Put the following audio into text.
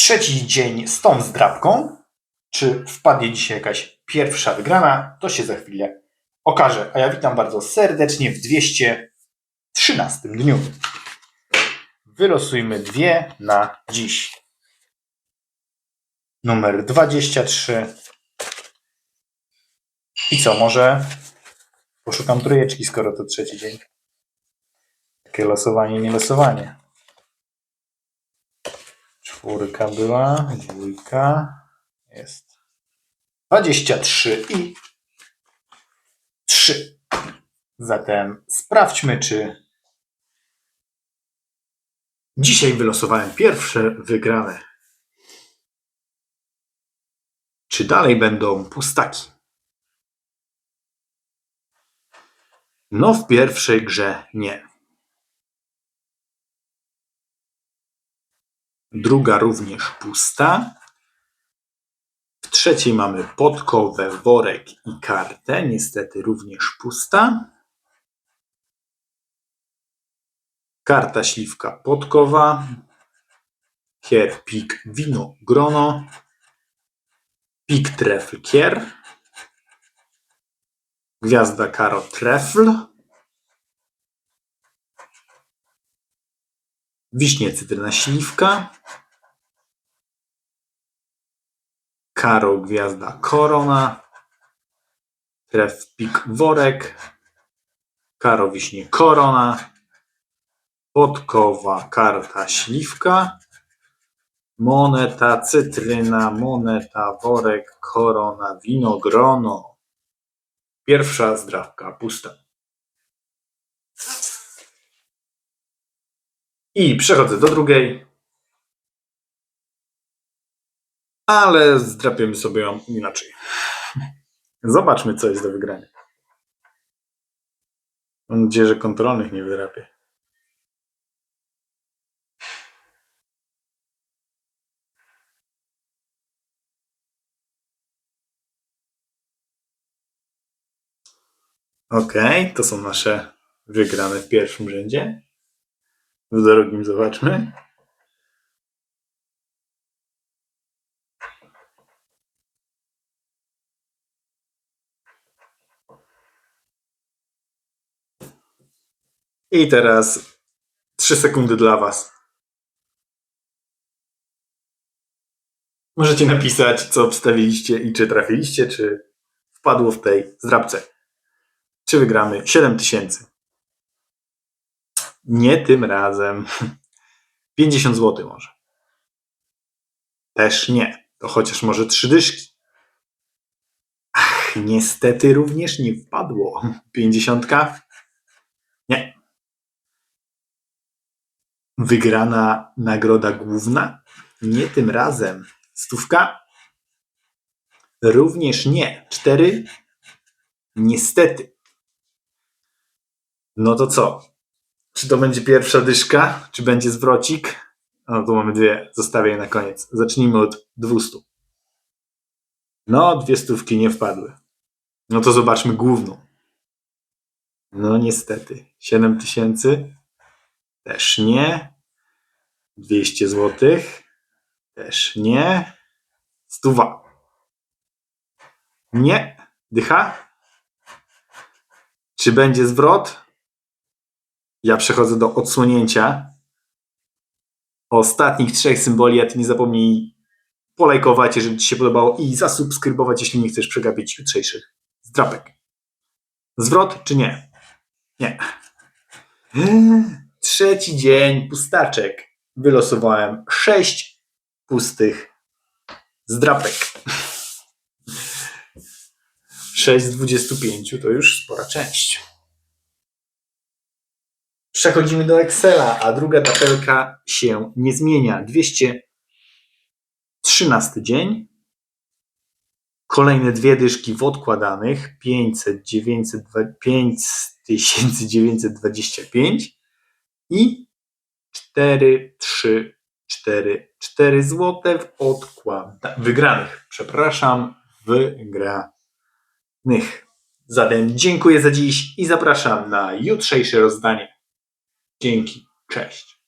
trzeci dzień z tą zdrabką. Czy wpadnie dzisiaj jakaś pierwsza wygrana, to się za chwilę okaże. A ja witam bardzo serdecznie w 213 dniu. Wylosujmy dwie na dziś. Numer 23. I co, może poszukam trójeczki, skoro to trzeci dzień. Takie losowanie, nie losowanie. Czwórka była, dwójka, jest 23 i 3. Zatem sprawdźmy, czy dzisiaj wylosowałem pierwsze wygrane. Czy dalej będą pustaki? No, w pierwszej grze nie. Druga również pusta. W trzeciej mamy podkowę, worek i kartę. Niestety również pusta. Karta, śliwka, podkowa. Kier, pik, wino, grono. Pik, trefl, kier. Gwiazda, karo, trefl. Wiśnie, cytryna, śliwka. Karo, gwiazda, korona. Tref, pik, worek. Karo, wiśnie, korona. Podkowa, karta, śliwka. Moneta, cytryna, moneta, worek, korona, wino, grono. Pierwsza zdrawka pusta. I przechodzę do drugiej. Ale zdrapiemy sobie ją inaczej. Zobaczmy, co jest do wygrania. Mam nadzieję, że kontrolnych nie wyrabię. Ok, to są nasze wygrane w pierwszym rzędzie. W drugim zobaczmy. I teraz 3 sekundy dla Was. Możecie napisać, co obstawiliście i czy trafiliście, czy wpadło w tej zdrabce. Czy wygramy 7 tysięcy? Nie tym razem. 50 zł może. Też nie. To chociaż może trzy dyszki. Ach, niestety również nie wpadło. 50? Nie. Wygrana nagroda główna? Nie tym razem. Stówka? Również nie. Cztery? Niestety. No to co? Czy to będzie pierwsza dyszka? Czy będzie zwrocik? No tu mamy dwie, zostawię je na koniec. Zacznijmy od 200. No, dwie stówki nie wpadły. No to zobaczmy główną. No niestety. 7 tysięcy? Też nie. 200 złotych? Też nie. Stuwa? Nie. Dycha? Czy będzie zwrot? Ja przechodzę do odsłonięcia ostatnich trzech symboli, a ty nie zapomnij polajkować, jeżeli ci się podobało i zasubskrybować, jeśli nie chcesz przegapić jutrzejszych zdrapek. Zwrot czy nie? Nie. Trzeci dzień pustaczek. Wylosowałem sześć pustych zdrapek. 6 z 25 to już spora część. Przechodzimy do Excela, a druga tabelka się nie zmienia. 213 dzień. Kolejne dwie dyszki w odkładanych. 500, 900, 5925 i 4, 3, 4, 4 złote w odkłada wygranych. Przepraszam, wygranych. Zatem dziękuję za dziś i zapraszam na jutrzejsze rozdanie. Dzięki. Cześć.